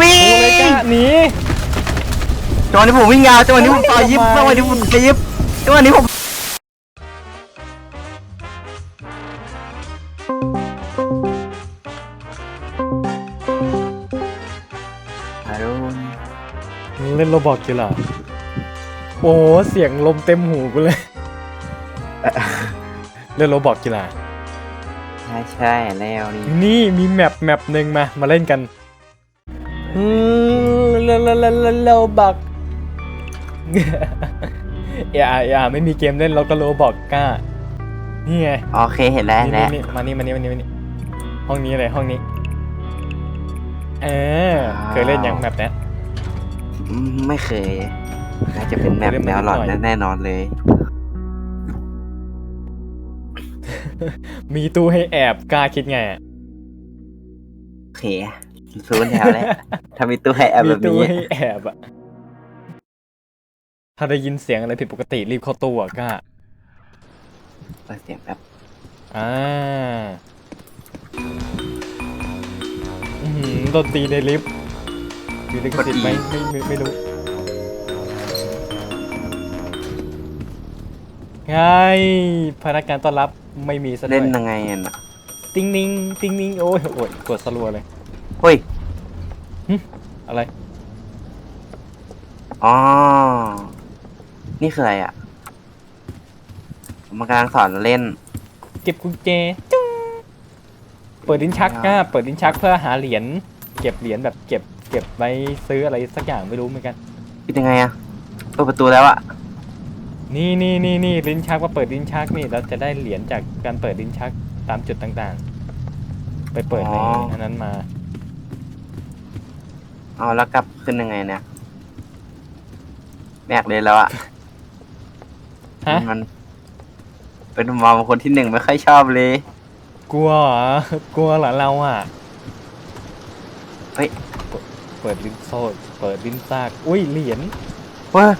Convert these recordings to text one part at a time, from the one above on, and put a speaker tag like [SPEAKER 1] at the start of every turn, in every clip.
[SPEAKER 1] วิ่
[SPEAKER 2] ดูเลยกล้างหนี
[SPEAKER 1] จังหวะนี้ผมวิ่งยาวจังหวะนี้ผมต่อยิบจังหวะนี้ผมตียิบจังหวะนี้ผมอรุณ
[SPEAKER 2] เล่นโรบอกอยู่เหรอโอ้โหเสียงลมเต็มหูกูเลย เล่นโรบอกกีฬา
[SPEAKER 1] ใช่ใช่แล้วนี่
[SPEAKER 2] นี่มีแมปแมปหนึ่งมามาเล่นกัน อืมเล่นเล่นเล่นเล่นโรบอกเออาเออาไม่มีเกมเล่นเราก็โรบอกกล้า นี่ไง
[SPEAKER 1] โอเคเห็นแล้ว
[SPEAKER 2] นี่
[SPEAKER 1] แล้ว
[SPEAKER 2] นี่มานี่มานี่มานี่มานี่ห้องนี้เลยห้องนี้ เออ เคยเล่นอย่างแมปเนี้ย
[SPEAKER 1] อืมไม่เคย น่าจะเป็นแมป
[SPEAKER 2] เล่น
[SPEAKER 1] แน
[SPEAKER 2] มาว
[SPEAKER 1] หลอน
[SPEAKER 2] นิดหน่อย
[SPEAKER 1] แน่นอนเลย
[SPEAKER 2] มีตู้ให้แอบกล้าคิดไงอะ
[SPEAKER 1] โอเค ซูนย์แถวแล้วถ้ามีตู้ให้แอบ
[SPEAKER 2] มี
[SPEAKER 1] แบบ
[SPEAKER 2] ตู้
[SPEAKER 1] นี้
[SPEAKER 2] ให้แอบอะถ้าได้ยินเสียงอะไรผิดปกติรีบเข้าตู้อะกล้า
[SPEAKER 1] เปิดเสียงแบบ
[SPEAKER 2] อ่าอื้อหือดนตรีในลิฟต์มีลิขสิทธิ์ไหมไม่ไม่ไม่รู้ไงพนักงานต้อนรับไม่มีซะด้
[SPEAKER 1] เล่
[SPEAKER 2] วนย
[SPEAKER 1] ยังไงอะน่ะ
[SPEAKER 2] ติ้งนิงติ้งนิงโอ้ยโอ้ยกดสลัวเลย
[SPEAKER 1] เฮ้ย
[SPEAKER 2] อะไร
[SPEAKER 1] อ๋อ นี่คืออะไรอะมันกำลังสอนเล่น
[SPEAKER 2] เก็บกุญแจจุ้งเปิดลิ้นชักก็เปิดลิ้นชักเพื่อหาเหรียญเก็บเหรียญแบบเก็บ เก็บไว้ซื้ออะไรสักอย่างไม่รู้เหมือนกัน
[SPEAKER 1] ปิดยังไงอะเปิดประตูแล้วอะ
[SPEAKER 2] นี่นี่นี่นี่ลิ้นชักว่าเปิดลิ้นชักนี่เราจะได้เหรียญจากการเปิดลิ้นชักตามจุดต่างๆ ไปเปิดในอันนั้นมา
[SPEAKER 1] เอาแล้วกลับขึ้นยังไงเนี่ยแบกเลยแล้วอะ
[SPEAKER 2] ฮะ
[SPEAKER 1] มัน เป็นมอมคนที่หนึ่งไม่ค่อยชอบเลย
[SPEAKER 2] กลัวเหรอกลัวเหรอเราอะ
[SPEAKER 1] เฮ้ย
[SPEAKER 2] เปิดเปิดลิ้นโซ่เปิดลิ้นซากอุ้ยเหรียญ
[SPEAKER 1] เว้ย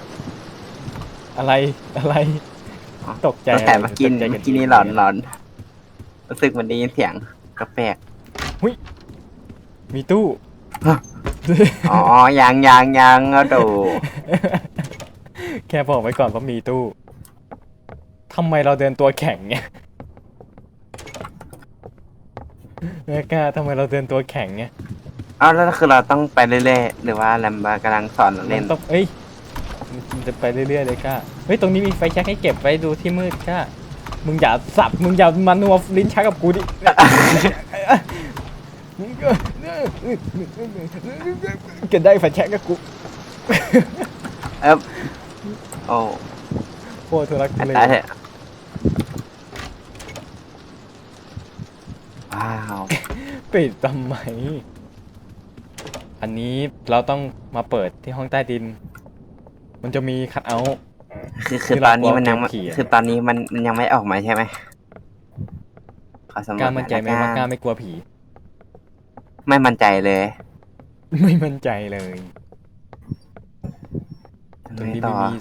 [SPEAKER 2] อะไรอะไร
[SPEAKER 1] อ๋อ
[SPEAKER 2] ตกใจ
[SPEAKER 1] ตั้งแต่
[SPEAKER 2] อะไร
[SPEAKER 1] เมื่อกี้
[SPEAKER 2] ตกใจ
[SPEAKER 1] เมื่อกี้นี่หลอนหลอนรู้สึกมันได้ยินเสียงกระแปลก
[SPEAKER 2] มีตู้
[SPEAKER 1] ฮะ อ๋อยังยังยังเอาดู
[SPEAKER 2] แค่บอกไว้ก่อนว่ามีตู้ทำไมเราเดินตัวแข็งเนี่ยแม่กล้าทำไมเราเดินตัวแข็งเนี่ย
[SPEAKER 1] เอาแล้วคือเราต้องไปเรื่อยๆหรือว่าแลมบากำลังสอนเรา
[SPEAKER 2] มั
[SPEAKER 1] เล่
[SPEAKER 2] น
[SPEAKER 1] น
[SPEAKER 2] ต้องเอ้ยมันจะไปเรื่อยๆเลยกล้าเฮ้ยตรงนี้มีไฟแช็กให้เก็บไว้ดูที่มืดกล้ามึงอย่าสับมึงอย่ามานัวลิ้นชักกับกูดิเก็บได้ไฟแช็กกับกู
[SPEAKER 1] เอ๊บโอ้
[SPEAKER 2] โอ้ทุรักทุเล
[SPEAKER 1] ตายเถอะว้าว
[SPEAKER 2] ปิดทำไม อันนี้เราต้องมาเปิดที่ห้องใต้ดิน มันจะมีคัทเอาท์
[SPEAKER 1] คือคือ
[SPEAKER 2] ที่
[SPEAKER 1] ต
[SPEAKER 2] เรา
[SPEAKER 1] อนนี้มันยัง
[SPEAKER 2] กลัวเกมผีอะ
[SPEAKER 1] คือตอนนี้มันมันยังไม่ออกมาใช่ไหมขอสำร
[SPEAKER 2] ก
[SPEAKER 1] ว
[SPEAKER 2] ล้า
[SPEAKER 1] จ
[SPEAKER 2] มั่นใจไหม
[SPEAKER 1] อย
[SPEAKER 2] ว่า
[SPEAKER 1] ละ
[SPEAKER 2] กล้าไม่กลัวผี
[SPEAKER 1] ไม่มั่นใจเลย
[SPEAKER 2] ไม่มั่นใจเลยตรง
[SPEAKER 1] ไม่
[SPEAKER 2] นี้
[SPEAKER 1] ต่
[SPEAKER 2] ไม่
[SPEAKER 1] อ
[SPEAKER 2] มี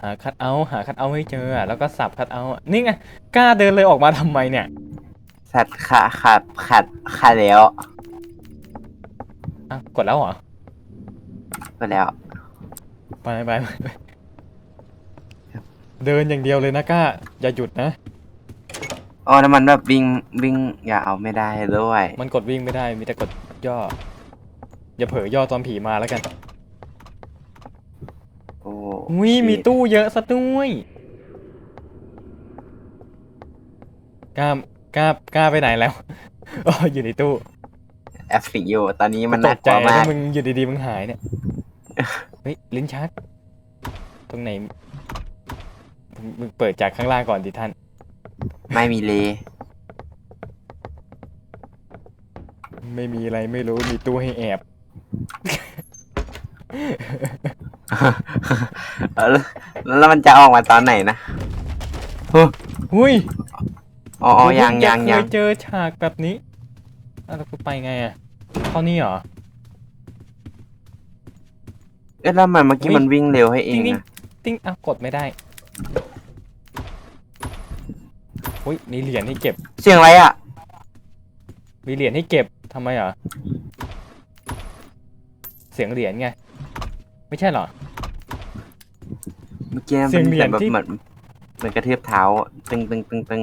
[SPEAKER 2] หาคัทเอาท์หาคัทเอาท์ให้เจออะแล้วก็สับคัทเอาท์อะนี่ไงกล้าเดินเลยออกมาทำไมเนี่ย
[SPEAKER 1] สัตว์ขาขาดขาดขาดแล้ว
[SPEAKER 2] อะกดแล้วเหรอ
[SPEAKER 1] ไปแล้ว
[SPEAKER 2] ไปไปไปไปเดินอย่างเดียวเลยนะกล้าอย่าหยุดนะ
[SPEAKER 1] อ๋อแล้วมันแบบวิ่งวิ่งอย่าเอาไม่ได้ด้วย
[SPEAKER 2] มันกดวิ่งไม่ได้มีแต่กดย่อ อย่าเผลอย่อตอนผีมาแล้วกัน
[SPEAKER 1] โอ้
[SPEAKER 2] อุ้ยมีตู้เยอะซะด้วยกล้ากล้ากล้าไปไหนแล้วอ๋ออยู่ในตู้
[SPEAKER 1] แอปสิงอยู่ตอนนี้มัน
[SPEAKER 2] ต
[SPEAKER 1] น่ากก
[SPEAKER 2] ใจ
[SPEAKER 1] ลัวมา
[SPEAKER 2] ถ้ากมึงอยู่ดีๆมึงหายเนี่ยเฮ้ยลิ้นชัก ตรงไหนมึงมึงเปิดจากข้างล่างก่อนดิท่าน
[SPEAKER 1] ไม่มีเลย
[SPEAKER 2] ไม่มีอะไรไม่รู้มีตู้ให้แอบ
[SPEAKER 1] เออแล้วมันจะออกมาตอนไหนนะ
[SPEAKER 2] หุ้ย
[SPEAKER 1] อ๋ออ๋อยัง
[SPEAKER 2] กูเพิ่
[SPEAKER 1] ยัง
[SPEAKER 2] จะ
[SPEAKER 1] ยัง
[SPEAKER 2] เคเจอฉากแบบนี้อะแล้วกูไปไงอะเข้านี่เหรอ
[SPEAKER 1] เอ๊ะแล้วมันเมื่อกี้
[SPEAKER 2] อุ๊ย
[SPEAKER 1] มันวิ่งเร็วให้เอง
[SPEAKER 2] นิ่ง
[SPEAKER 1] นะ
[SPEAKER 2] ติ้งอะกดไม่ได้ อุ้ยมีเหรียญให้เก็บ
[SPEAKER 1] เสียงอะไรอะ
[SPEAKER 2] มีเหรียญให้เก็บทำไมเหรอ เสียงเหรียญไง ไม่ใช่เหรอ
[SPEAKER 1] เมื่อกี้
[SPEAKER 2] เสียงเหรียญ
[SPEAKER 1] แบบ
[SPEAKER 2] ที่
[SPEAKER 1] เหมือนเหมือนกระเทือบเท้า ตึงตึงตึงตึง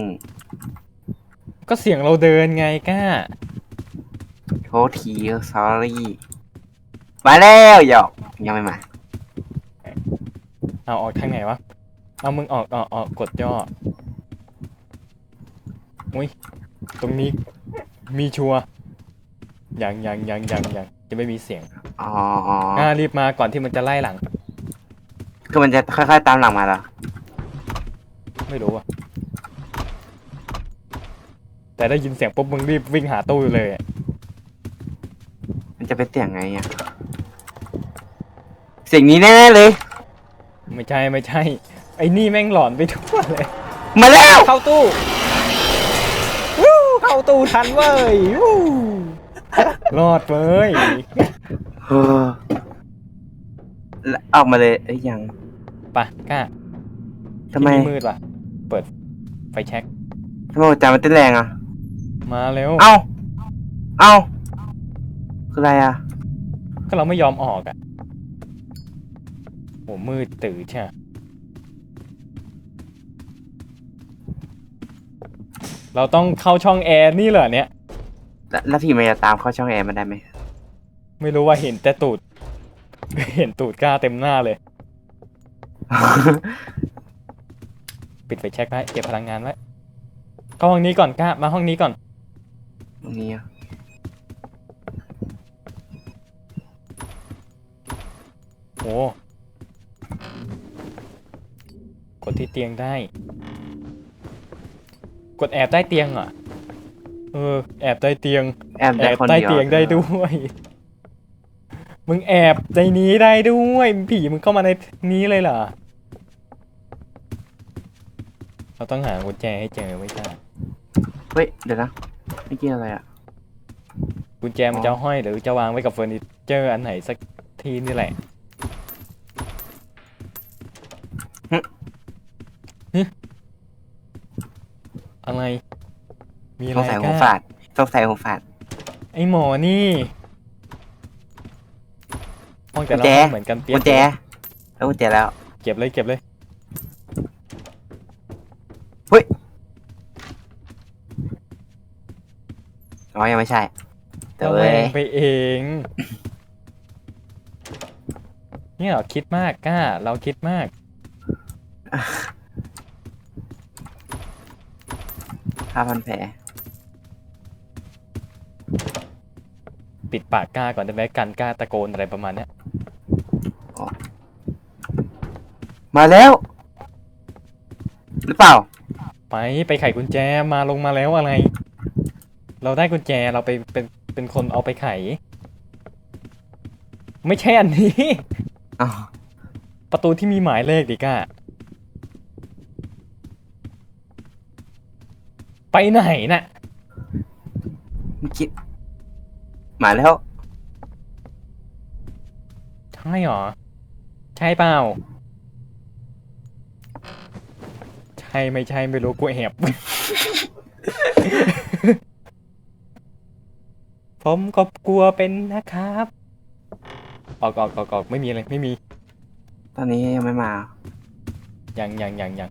[SPEAKER 2] ก็เสียงเราเดินไงกล้า
[SPEAKER 1] โทษที sorry มาแล้วหยอกยังไม่มา
[SPEAKER 2] เอาออกทางไหนวะ เอามึงออกออกออกกดย่อ อุ้ยตรงนี้มีชัวร์ยังยังยังยังยังจะไม่มีเสียง
[SPEAKER 1] อ๋อ
[SPEAKER 2] อ่ารีบมาก่อนที่มันจะไล่หลัง
[SPEAKER 1] คือมันจะค่อยๆตามหลังมาเหรอ
[SPEAKER 2] ไม่รู้อะแต่ได้ยินเสียงปุ๊บมึงรีบวิ่งหาตู้เลยอะ
[SPEAKER 1] มันจะเป็นเสียงไงอะเสียงนี้แน่ๆเลย
[SPEAKER 2] ไม่ใช่ไม่ใช่ ไอ้นี่แม่งหลอนไปทั่วเลย
[SPEAKER 1] มาแล้ว
[SPEAKER 2] เข้าตู้วู้เข้า ตู้ทันเว้ยวู้รอดเว้ย
[SPEAKER 1] เออแล้วออกมาเลยเอ้ยยัง
[SPEAKER 2] ไปะกล้า
[SPEAKER 1] ทำไม
[SPEAKER 2] ที่นี่มืดว่ะ เปิดไฟแช็ก
[SPEAKER 1] ทำไมหัวใจมันเต้นแรงอะ
[SPEAKER 2] มาเร็ว
[SPEAKER 1] เอ้า เอ้า คืออะไรอะ
[SPEAKER 2] ก็เราไม่ยอมออกอะโหมืดตื่นใช่ไหม เราต้องเข้าช่องแอร์นี่เหรอเนี่ย
[SPEAKER 1] แล้วแล้วผีมันจะตามเข้าช่องแอร์มันได้ไหม
[SPEAKER 2] ไม่รู้ว่าเห็นแต่ตูด เห็นตูดกล้าเต็มหน้าเลย ปิดไฟแช็กไว้เก็บพลังงานไว้เข้าห้องนี้ก่อนกล้ามาห้องนี้ก่อน
[SPEAKER 1] ตรงนี้อะ
[SPEAKER 2] โอ้กดที่เตียงได้ กดแอบใต้เตียงเหรอะ เออ แอบใต้เตียง
[SPEAKER 1] แอบ
[SPEAKER 2] แอ
[SPEAKER 1] ได้
[SPEAKER 2] บ
[SPEAKER 1] คน
[SPEAKER 2] ใต้
[SPEAKER 1] เดียว
[SPEAKER 2] เตียงได้ด้วย มึงแอบในนี้ได้ด้วย ผีมึงเข้ามาในนี้เลยเหรอ เราต้องหากุญแจให้เจอไว้จ้า
[SPEAKER 1] เฮ้ย เดี๋ยวนะไม่กินอะไรอะ
[SPEAKER 2] กุญแจมันจะห้อยหรือจะวางไว้กับเฟอร์นิเจอร์อันไหนสักทีนี่แหละ
[SPEAKER 1] หึ
[SPEAKER 2] ฮึ อะไร มีอะ
[SPEAKER 1] ส
[SPEAKER 2] ไรง
[SPEAKER 1] สัย
[SPEAKER 2] ก
[SPEAKER 1] หู
[SPEAKER 2] ล้า
[SPEAKER 1] ฝาดสงสัยหูฝาด
[SPEAKER 2] ไอหมอนี่ห้องแต่ละ
[SPEAKER 1] กุญแจ
[SPEAKER 2] ห้องเหมือนกันเปีย
[SPEAKER 1] กุญแจแล้วกุญแจแล้ว
[SPEAKER 2] เก็บเลยเก็บเลย
[SPEAKER 1] อ๋อ ยังไม่ใช่ แต่
[SPEAKER 2] เรา
[SPEAKER 1] เว้ย
[SPEAKER 2] ไปเอง เนี่ยเหรอคิดมากกล้า เราคิดมาก
[SPEAKER 1] ผ้าพันแผล
[SPEAKER 2] ปิดปากกล้าก่อนได้ไหมกันกล้าตะโกนอะไรประมาณเนี้ย
[SPEAKER 1] มาแล้ว หรือเปล่า
[SPEAKER 2] ไปไปไขกุญแจมาลงมาแล้วอะไร เราได้กุญแจเราไปเป็นเป็นคนเอาไปไข ไม่ใช่อันนี้
[SPEAKER 1] อ้าว
[SPEAKER 2] ประตูที่มีหมายเลขดิก้า ไปไหนน่ะ
[SPEAKER 1] เมื่อกี้มาแล้ว
[SPEAKER 2] ใช่หรอ ใช่เปล่า ใช่ไม่ใช่ไม่รู้กูแอบผมก็กลัวเป็นนะครับออกออกออกออกไม่มีเลยไม่มี
[SPEAKER 1] ตอนนี้ยังไม่มา
[SPEAKER 2] ยังยังยังยัง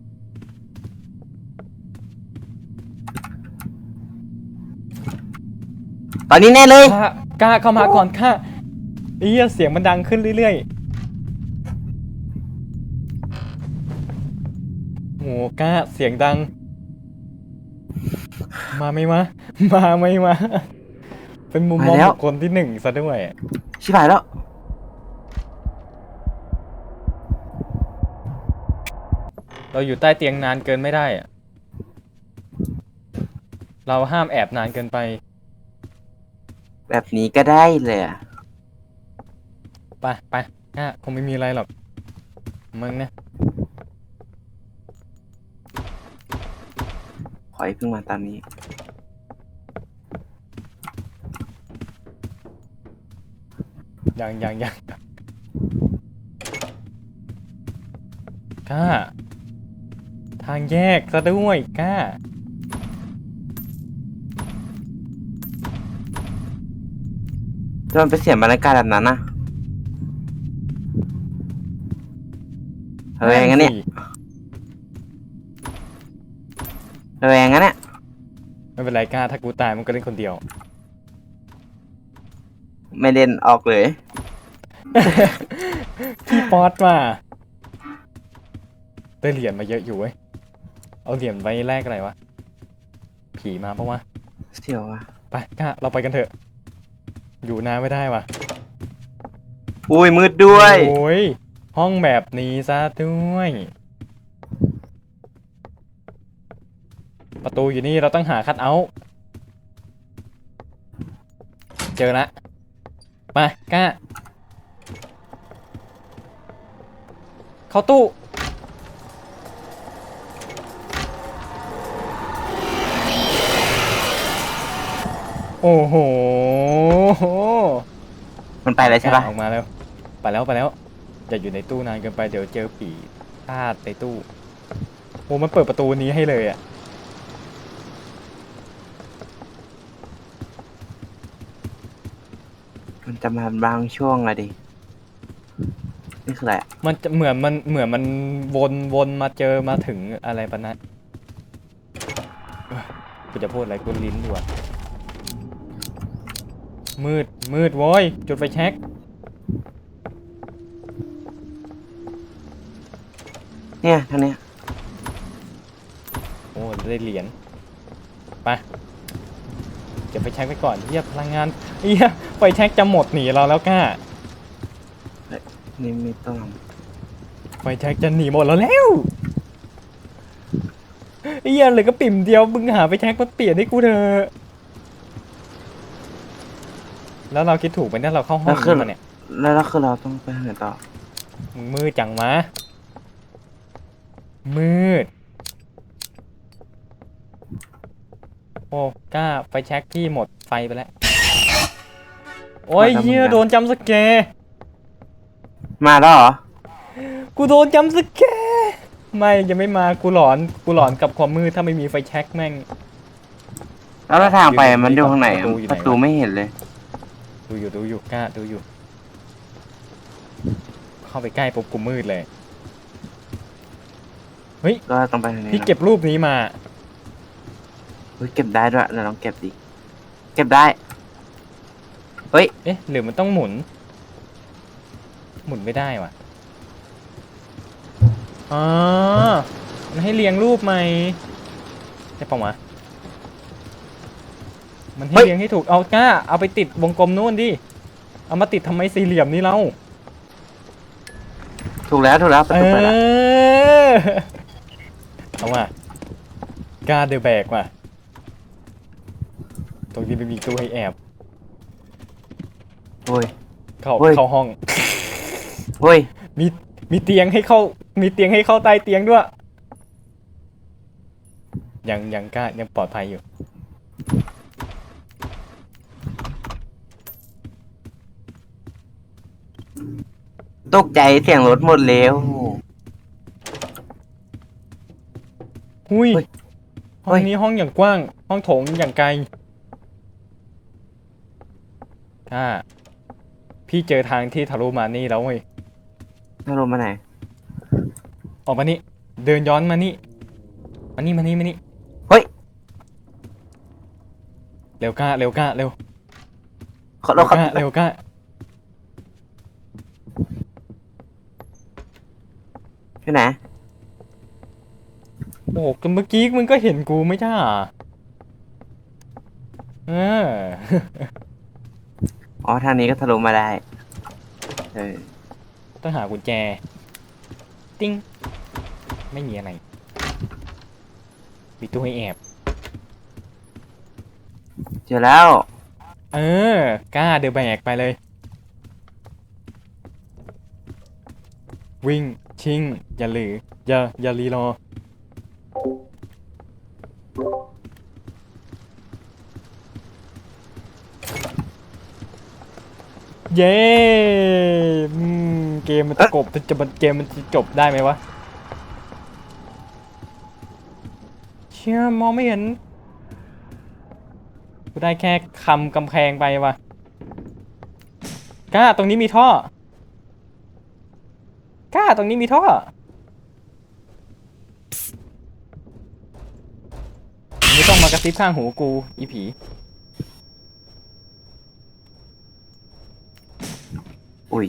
[SPEAKER 1] ตอนนี้แน่เลย
[SPEAKER 2] กล้ากล้าเข้ามาก่อนข้าเอียเสียงมันดังขึ้นเรื่อยๆโหกล้าเสียงดัง มาไม่มามาไม่มาเป็นมุมมอง
[SPEAKER 1] มาแล้ว
[SPEAKER 2] ของคนที่หนึ่งซะด้วย
[SPEAKER 1] ชิบหายแล้ว
[SPEAKER 2] เราอยู่ใต้เตียงนานเกินไม่ได้อะเราห้ามแอบนานเกินไป
[SPEAKER 1] แบบนี้ก็ได้เลยอะ
[SPEAKER 2] ไปไปอะคงไม่มีอะไรหรอกมึงนะ
[SPEAKER 1] ขอให้เพิ่งมาตามนี้
[SPEAKER 2] ยังยังยังกล้า ทางแยกซะด้วยกล้า
[SPEAKER 1] จะมันไปเสียงบรรยากาศแบบนั้นนะระแรงงั้นเนี่ยระแรงงั้นเนี่ย
[SPEAKER 2] ไม่เป็นไรกล้าถ้ากูตายมันก็เล่นคนเดียว
[SPEAKER 1] ไม่เล่นออกเลย
[SPEAKER 2] พี่ป๊อตมาได้เหรียญมาเยอะอยู่เว้ย เอาเหรียญไว้แลกอะไรวะ ผีมาปะวะ
[SPEAKER 1] เสียววะ
[SPEAKER 2] ไปกล้าเราไปกันเถอะ อยู่นานไม่ได้ว่ะ
[SPEAKER 1] อุ้ยมืดด้วย
[SPEAKER 2] โอ้ยห้องแบบนี้ซะด้วย ประตูอยู่นี่เราต้องหาคัดเอาท์เจอละไปกล้าเข้าตู้ โอ้โห
[SPEAKER 1] มันไปแล้วใช่ปะ
[SPEAKER 2] ออกมาแล้ว ไปแล้วไปแล้ว อย่าอยู่ในตู้นานเกินไปเดี๋ยวเจอผีพลาดในตู้ โอ้มันเปิดประตูนี้ให้เลยอะ
[SPEAKER 1] มันจะมาบางช่วงอะดิ นี่คืออะไรอะ
[SPEAKER 2] มันจะเหมือนมันเหมือนมันวนวนมาเจอมาถึงอะไรปะนะเอ้ยกูจะพูดอะไรกูลิ้นด่วน มืด มืดโว้ย จุดไฟแช็ก
[SPEAKER 1] เนี่ยทางเนี้ย
[SPEAKER 2] โอ้ได้เหรียญไปเก็บไฟแช็กไปก่อนเฮียพลังงานเฮียไฟแช็กจะหมดหนีเราแล้วก้า
[SPEAKER 1] นี่ไม่ต้อง
[SPEAKER 2] ไฟแช็กจะหนีหมดแล้วแล้วไอ้เหี้ยเหลือก็ปิ่มเดียวมึงหาไฟแช็กมาเปลี่ยนให้กูเถอะ แล้วเราคิดถูกไหมเนี่ยเราเข้าห้องนี้มาเนี่ย
[SPEAKER 1] แล้วแล้วคือเราต้องไปทางไหนต่อ
[SPEAKER 2] มึงมืดจังมะมืด โอ้กล้าไฟแช็กพี่หมดไฟไปแล้ว โอ้ยเหี้ยโดนจำสแกร์
[SPEAKER 1] มาแล้วเหรอ
[SPEAKER 2] กูโดนจำสแกร์ไม่ยังไม่มากูหลอนกูหลอนกับความมืดถ้าไม่มีไฟแช็กแม่ง
[SPEAKER 1] แล้วทางไป
[SPEAKER 2] อยู่
[SPEAKER 1] มันอยู่ทางไหนอะ
[SPEAKER 2] ประตูอยู่ไหน
[SPEAKER 1] ประตูไม่เห็นเลย
[SPEAKER 2] ดูอยู่ดูอยู่กล้าดูอยู่ เข้าไปใกล้ปุ๊บกูมืดเลย เฮ้ย
[SPEAKER 1] ก็ต้องไปทางนี้
[SPEAKER 2] พี่
[SPEAKER 1] นะ
[SPEAKER 2] เก็บรูปนี้มา
[SPEAKER 1] เฮ้ยเก็บได้ด้วยเราลองเก็บดิเก็บได้ เฮ้ย
[SPEAKER 2] เอ๊ะหรือมันต้องหมุน หมุนไม่ได้ว่ะอ๋อมันให้เรียงรูปไหมใช่ปะวะ มันให้
[SPEAKER 1] เฮ้ย
[SPEAKER 2] เรียงให้ถูกเอากล้าเอาไปติดวงกลมนู่นดิเอามาติดทำไมสี่เหลี่ยมนี่เรา
[SPEAKER 1] ถูกแล้วถูกแล้วประ
[SPEAKER 2] เอ
[SPEAKER 1] ตูไปแล้ว
[SPEAKER 2] อเอาว่ะกล้าเดอะแบกว่ะตรงนี้ไม่มีตู้ให้แอบ
[SPEAKER 1] โอ้ย
[SPEAKER 2] เข้า
[SPEAKER 1] เฮ้ย
[SPEAKER 2] เข้าห้อง
[SPEAKER 1] เฮ้ย
[SPEAKER 2] มีมีเตียงให้เข้า มีเตียงให้เข้าใต้เตียงด้วย ยังยังกล้ายังปลอดภัยอยู่
[SPEAKER 1] ตกใจเสียงรถหมดแล้ว
[SPEAKER 2] หุย
[SPEAKER 1] เฮ้ย
[SPEAKER 2] ห้องนี้ห้องอย่างกว้าง ห้องโถงอย่างไกลอ่าพี่เจอทางที่ทะลุมานี่แล้วเว้ย
[SPEAKER 1] ถ้าลงมาไหน
[SPEAKER 2] ออกมานี่ เดินย้อนมานี่ มานี่มานี่มานี่
[SPEAKER 1] เฮ้ย
[SPEAKER 2] เร็วกล้าเร็วกล้าเร็ว
[SPEAKER 1] เขา
[SPEAKER 2] เร็
[SPEAKER 1] เรา
[SPEAKER 2] ว
[SPEAKER 1] เขา
[SPEAKER 2] กล้าเร็วกล้า
[SPEAKER 1] ที่ไหน
[SPEAKER 2] โอ้โหก็เมื่อกี้มึงก็เห็นกูไม่ใช่เหรอเออ
[SPEAKER 1] อ๋อทางนี้ก็ทะลุมาได้ เออ
[SPEAKER 2] ต้องหากุญแจ ติ้ง ไม่มีอะไรมีตู้ให้แอบ
[SPEAKER 1] เจอแล้ว
[SPEAKER 2] เออ กล้าเดือแบกไปเลย วิ่ง ชิง อย่าหลือ อย่า อย่ารีรอ เย้อืมเกมมันจะจบจะมันเกมมันจะจบได้ไหมวะ เชื่อมองไม่เห็น กูได้แค่คำกำแพงไปวะกล้าตรงนี้มีท่อ กล้าตรงนี้มีท่อไม่ต้องมากระซิบข้างหูกู อีผี
[SPEAKER 1] อุ้ย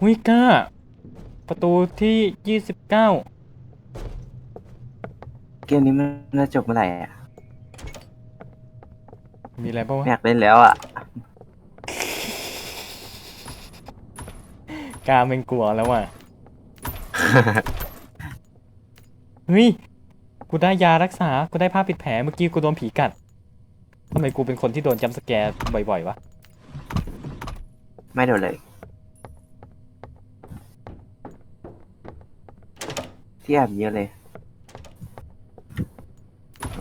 [SPEAKER 2] อุ้ยกล้า ประตูที่ยี่สิบเก้า
[SPEAKER 1] เกมนี้มันจะจบเมื่อไหร่อะ
[SPEAKER 2] มีอะไรบ้างะ
[SPEAKER 1] อยากเล่นแล้วอะ
[SPEAKER 2] กล้าเป็นกลัวแล้วว่ะเฮ้ยกูได้ยารักษา กูได้ผ้าปิดแผลเมื่อกี้กูโดนผีกัดทำไมกูเป็นคนที่โดนจัมป์สแกร์บ่อยๆวะ
[SPEAKER 1] ไม่โดนเลยที่แอบเยอะเลย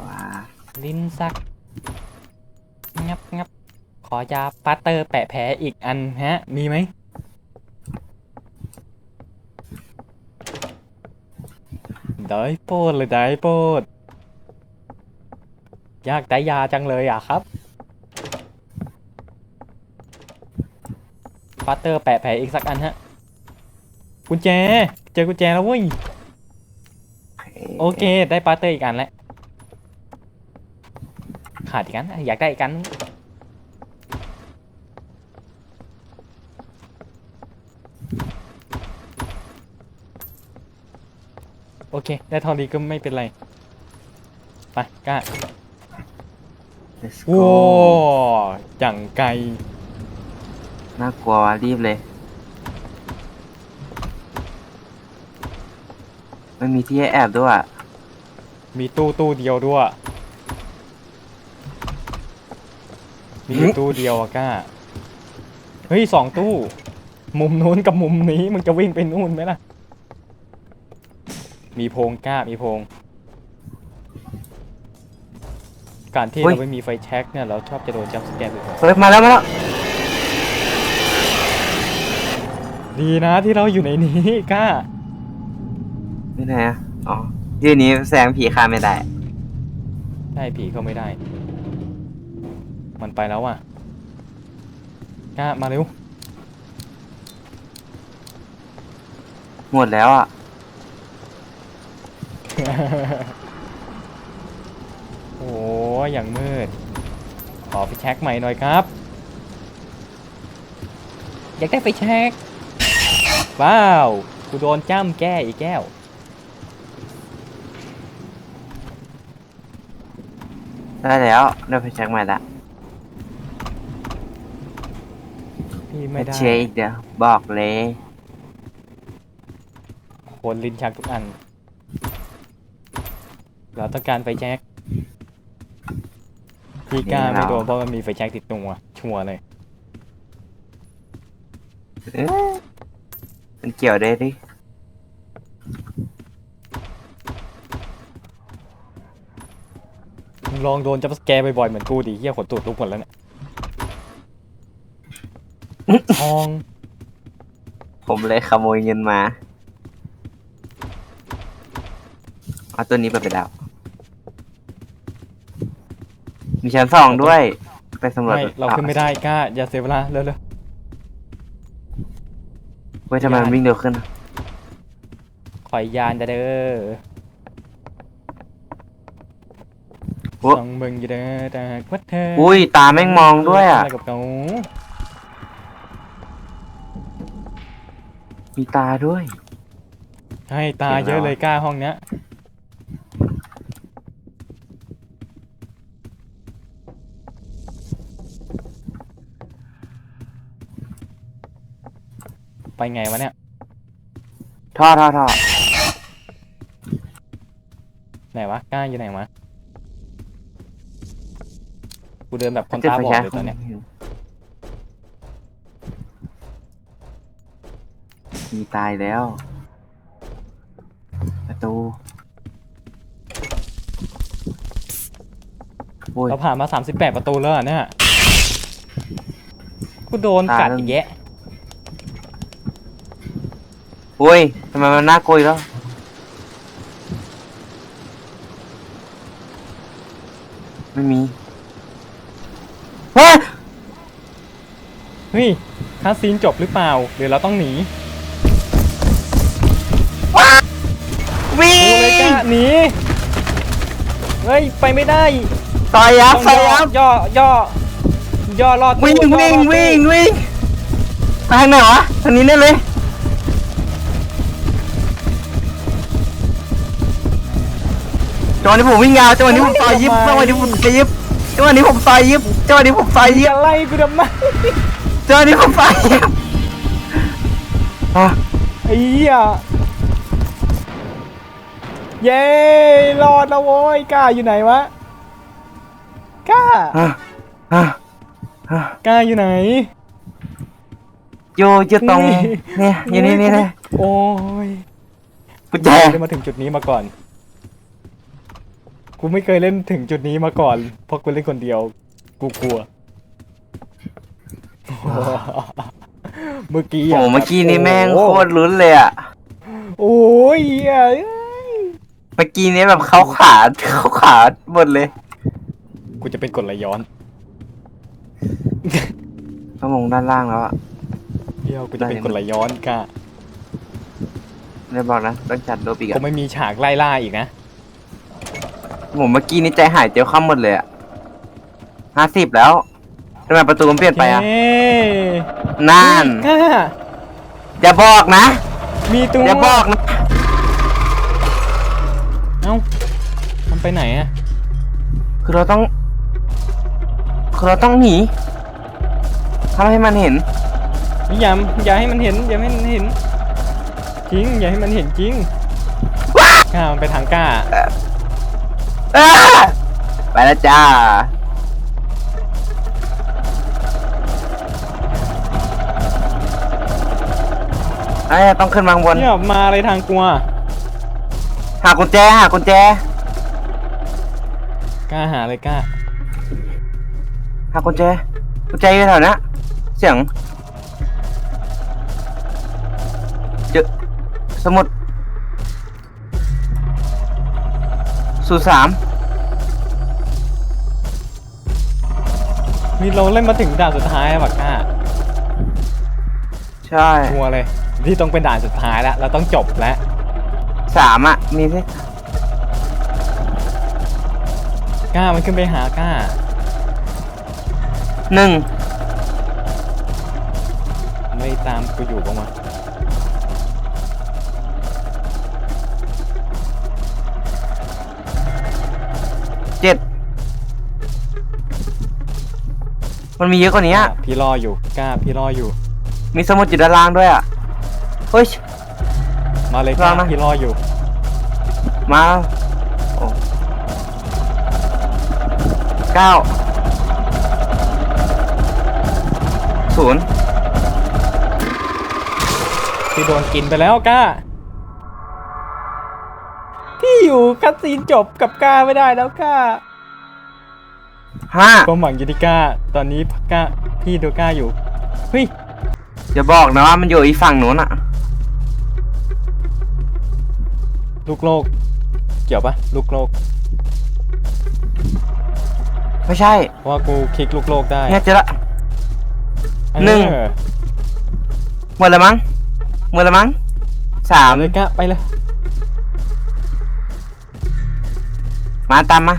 [SPEAKER 1] ว้า
[SPEAKER 2] ลิ้นซัก งับงับขอยาปาสเตอร์แปะแผลอีกอันฮะ มีไหม ได้โปรดเลยได้โปรดอยากได้ยาจังเลยอะครับปาสเตอร์แปะแผลอีกสักอันฮะ กุญแจ เจอกุญแจแล้วเว้ย โอเค ได้ปาสเตอร์อีกอันแล้ว ขาดอีกอัน อยากได้อีกอัน เค ได้เท่านี้ก็ไม่เป็นไร ไปกล้า
[SPEAKER 1] Let's
[SPEAKER 2] โว้
[SPEAKER 1] go
[SPEAKER 2] จังไกล
[SPEAKER 1] น่ากลัวว่ะรีบเลย ไม่มีที่ให้แอบด้วยอะ
[SPEAKER 2] มีตู้ตู้เดียวด้วย มีอยู่ตู้เดียวอะก้า เฮ้ยสองตู้ มุมนู้นกับมุมนี้มึงจะวิ่งไปนู่นไหมล่ะ มีโพรงกล้ามีโพรงการที่เราไม่มีไฟแช็กเนี่ยเราชอบจะโดนจัมป์สแกร์บ่อย
[SPEAKER 1] เฮ้ยมาแล้วมาแล้ว
[SPEAKER 2] ๆดีนะที่เราอยู่ในนี้ กล้า
[SPEAKER 1] นี่ไหนอะอ๋อที่นี้แสงผีคาไม่ได้
[SPEAKER 2] ได้ผีเข้าไม่ได้ มันไปแล้วอะกล้ามาเร็ว
[SPEAKER 1] หมดแล้วอะ
[SPEAKER 2] โอ้ยอย่างมืด ขอไฟแช็กใหม่หน่อยครับ อยากได้ไฟแช็กว้าว กูโดนจ้ำแก้อีกแก้ว
[SPEAKER 1] ได้แล้วได้ไปแช็คใหม่ละ
[SPEAKER 2] พี่ไม่ได้
[SPEAKER 1] เชยร์อีกเดี๋ยวบอกเลย
[SPEAKER 2] โคนลิ้นชักทุกอัน เราต้องการไฟแช็กพี่กล้าไม่โดนเพราะมันมีไฟแช็กติดตัวชัวร์เลย
[SPEAKER 1] เอ๊ะมันเกี่ยวได้ดิ
[SPEAKER 2] มึงลองโดนจับสแกร์บ่อยๆเหมือนกูดิเฮียขนตูดลุกหมดแล้วเนี่ยทอง
[SPEAKER 1] ผมเลยขโมยเงินมา เอาตัวนี้ไปไปแล้ว มีชั้นสองด้วย ไปสำรวจ
[SPEAKER 2] ไม่เราขึ้นไม่ได้กล้าอย่าเสียเวลาเร็ว
[SPEAKER 1] เว้ยทำไมมันวิ่งเร็วขึ้นอะ
[SPEAKER 2] ๆขอยยานจะเด้อ
[SPEAKER 1] โอ้
[SPEAKER 2] ส่องเบิ่งอยู่เด้อแต่วัดเธอ
[SPEAKER 1] อุ้ยตาแม่งมองด้วยอะ
[SPEAKER 2] ไรกับเขา
[SPEAKER 1] มีตาด้วย
[SPEAKER 2] ให้ตาเยอะเลยกล้าห้องเนี้ย ไปไงวะเนี่ย
[SPEAKER 1] ท่อท่อท่อ
[SPEAKER 2] ไหนวะกล้าอยู่ไหนวะกูเดินแบบคน
[SPEAKER 1] จะ
[SPEAKER 2] ตา
[SPEAKER 1] ไป
[SPEAKER 2] บอด
[SPEAKER 1] แช็ค
[SPEAKER 2] เลยตอนเนี้ย
[SPEAKER 1] มีตายแล้ว ประตูโอ้ย
[SPEAKER 2] เราผ่านมา 38 ประตูแล้วอะเนี่ย กูโดนกัด
[SPEAKER 1] ตาแล้ว
[SPEAKER 2] อีกแยะ
[SPEAKER 1] โอ้ยทำไมมันน่ากลัวอีกแล้วไม่มีเฮ้ย
[SPEAKER 2] เฮ้ยคาสซีนจบหรือเปล่าหรือเราต้องหนี
[SPEAKER 1] วิ่
[SPEAKER 2] ดูเลยกล้างหนีเฮ้ยไปไม่ได้
[SPEAKER 1] ซอยยับ
[SPEAKER 2] ต้อง
[SPEAKER 1] ซอย
[SPEAKER 2] ย่อ
[SPEAKER 1] ยับ
[SPEAKER 2] ย่อย่อย่อรอดตู้
[SPEAKER 1] วิ่ง
[SPEAKER 2] ย่อ
[SPEAKER 1] วิ่ง
[SPEAKER 2] รอดตู้
[SPEAKER 1] วิ่งวิ่งไปทางไหนวะทางนี้แน่เลย จังหวะนี้ผมวิ่งยาวจังหวะนี้ผมซอยยิบจังหวะนี้ผมซอยยิบจังหวะนี้ผมซอยยิบจังหวะนี้ผมซอยยิ
[SPEAKER 2] อบย่าไล่กูทำไม
[SPEAKER 1] จังหวะนี้ผมซอยยิบอะ
[SPEAKER 2] ไอ้เหี้ยเย้รอดแล้วโว้ยกล้าอยู่ไหนวะกล้า
[SPEAKER 1] อะอะอะ
[SPEAKER 2] กล้าอยู่ไหน
[SPEAKER 1] อยู่อยู่ตรงเนี่ยอยู่นี่นี่เลย
[SPEAKER 2] โอ้ย
[SPEAKER 1] กุญแจ
[SPEAKER 2] ไม่ได้มาถึงจุดนี้มาก่อน กูไม่เคยเล่นถึงจุดนี้มาก่อน เพราะกูเล่นคนเดียว กูกลัว เมื่อกี้
[SPEAKER 1] โอ้
[SPEAKER 2] อะ
[SPEAKER 1] โหเมื่อกี้นี่แม่ง
[SPEAKER 2] โอ้
[SPEAKER 1] โคตรลุ้นเลยอะ
[SPEAKER 2] โอ้ยเหี้ยเอ้ย
[SPEAKER 1] เมื่อกี้นี้แบบเข้าขาเข้าขาหมดเลย
[SPEAKER 2] กูจะเป็นกดไหลย้อน
[SPEAKER 1] ต้องลงด้านล่างแล้วอะ
[SPEAKER 2] เดี๋ยวกูจะเป็นกดไหลย้อนกะ
[SPEAKER 1] ไม่บอกนะต้องจัดโดบอีก
[SPEAKER 2] กู
[SPEAKER 1] อะ
[SPEAKER 2] ไม่มีฉากไล่ล่าอีกนะ
[SPEAKER 1] ผมเมื่อกี้นี้ใจหายเจียวข้ามหมดเลยอะห้าสิบแล้วทำไมประตูมันเปลี่ยนไปอะ
[SPEAKER 2] เย้
[SPEAKER 1] นั่น
[SPEAKER 2] กล้า
[SPEAKER 1] อย่าบอกนะ
[SPEAKER 2] มีตัว
[SPEAKER 1] อย่าบอกนะ
[SPEAKER 2] เอ้ามันไปไหนอะ
[SPEAKER 1] คือเราต้องคือเราต้องหนีทำให้มันเห็น
[SPEAKER 2] อย่าอย่าให้มันเห็นอย่าให้มันเห็นจริงอย่าให้มันเห็นจริงกล้ามันไปทางกล้า
[SPEAKER 1] อ้าไปแล้วจ้า ไอ้ยต้องขึ้นมาข้างบน
[SPEAKER 2] เนี่ยมาอะไรทางกลัว
[SPEAKER 1] หากุญแจหากุญแจ
[SPEAKER 2] กล้าหาเลยกล้า
[SPEAKER 1] หากุญแจ กุญแจอยู่แถวเนี้ยเสียง เจอสมุดสูสาม
[SPEAKER 2] มีเราเล่นมาถึงด่านสุดท้ายแล้วปะกล้า
[SPEAKER 1] ใช่
[SPEAKER 2] ชัวร์เลย ที่ต้องเป็นด่านสุดท้ายแล้ว เราต้องจบแล้ว
[SPEAKER 1] สามอะ มีสิ
[SPEAKER 2] กล้ามันขึ้นไปหากล้า
[SPEAKER 1] หนึ่ง
[SPEAKER 2] ไม่ตามกูอยู่ปะวะ
[SPEAKER 1] มันมีเยอะกว่านี้
[SPEAKER 2] กล้า
[SPEAKER 1] อะ
[SPEAKER 2] พี่รออยู่กล้าพี่รออยู่
[SPEAKER 1] มีสมุดอยู่ด้านล่างด้วยอะ เฮ้ย
[SPEAKER 2] มาเลยกล้าร
[SPEAKER 1] อนะ
[SPEAKER 2] พี่รออยู่
[SPEAKER 1] มาโอ้เก้าศูนย์
[SPEAKER 2] พี่โดนกินไปแล้วกล้า พี่อยู่คัดซีนจบกับกล้าไม่ได้แล้วกล้า
[SPEAKER 1] ห้า
[SPEAKER 2] ความหวังอยู่ที่กล้า ตอนนี้กล้าพี่ดูกล้าอยู่เฮ้ย
[SPEAKER 1] อย่าบอกนะว่ามันอยู่อีกฝั่งนู้นอะ
[SPEAKER 2] ลูกโลก เกี่ยวปะลูกโลก
[SPEAKER 1] ไม่ใช่
[SPEAKER 2] เพราะว่ากูคลิกลูกโลกได้
[SPEAKER 1] เนี่ยเจอละ
[SPEAKER 2] เออ
[SPEAKER 1] หนึ่งหมดแล้วมั้งหมดแล้วมั้งสาม
[SPEAKER 2] เอาเลยกล้าไปเลย
[SPEAKER 1] มาตามมา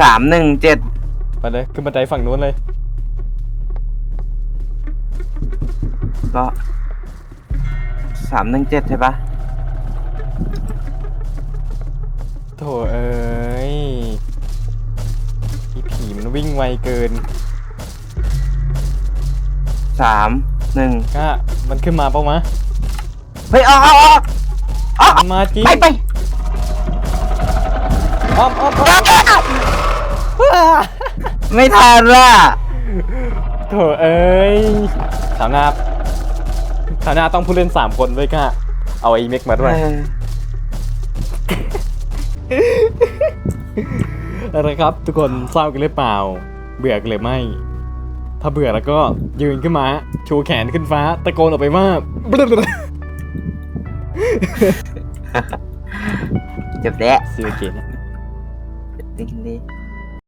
[SPEAKER 1] สามหนึ่งเจ็ด
[SPEAKER 2] ไปเลยขึ้นบันไดฝั่งนู้นเลย
[SPEAKER 1] ก็สามหนึ่งเจ็ดใช่ปะ
[SPEAKER 2] โถเอ้ยอีผีมันวิ่งไวเกิน
[SPEAKER 1] สามหนึ่ง
[SPEAKER 2] กล้ามันขึ้นมาปะวะ
[SPEAKER 1] เฮ้ยออกออกออกออก
[SPEAKER 2] มันมาจริง
[SPEAKER 1] ไปไป
[SPEAKER 2] อ้อมอ้อมอ้อม อ้า
[SPEAKER 1] ไม่ทันละ
[SPEAKER 2] โถเอ้ยขาวหน้าขาวหน้าต้องผู้เล่นสามคนด้วยกล้าเอาไอ้เม็กมาด้วย
[SPEAKER 1] เออ
[SPEAKER 2] อะไรครับ ทุกคนเศร้ากันหรือเปล่า เบื่อกันหรือไม่ ถ้าเบื่อแล้วก็ยืนขึ้นมาชูแขนขึ้นฟ้า ตะโกนออกไปว่า
[SPEAKER 1] เจ็บแดะ
[SPEAKER 2] ซีเกน
[SPEAKER 1] จริงดี